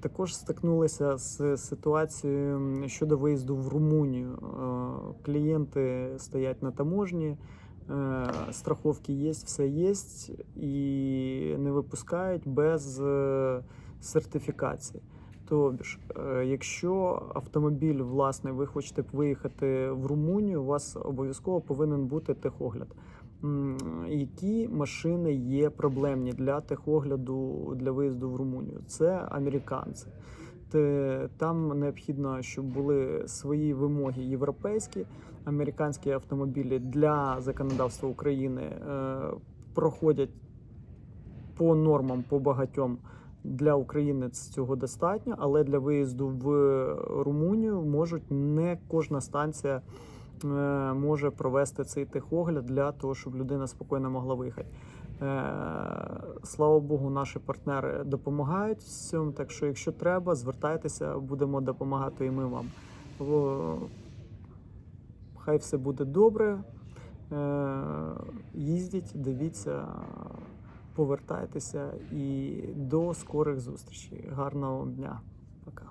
Також стикнулися з ситуацією щодо виїзду в Румунію. Е, Клієнти стоять на таможні, е, страховки є, все є, і не випускають без е, сертифікації. Е, якщо автомобіль, власне, ви хочете виїхати в Румунію, у вас обов'язково повинен бути техогляд. Які машини є проблемні для техогляду для виїзду в Румунію? Це американці. Там необхідно, щоб були свої вимоги європейські, американські автомобілі для законодавства України е, проходять по нормам по багатьом. Для України цього достатньо, але для виїзду в Румунію можуть не кожна станція е, може провести цей техогляд для того, щоб людина спокійно могла виїхати. Е, Слава Богу, наші партнери допомагають в цьому. Так що, якщо треба, звертайтеся, будемо допомагати і ми вам. Хай все буде добре. Е, Їздіть, дивіться, повертайтеся і до скорих зустрічей. Гарного дня. Пока.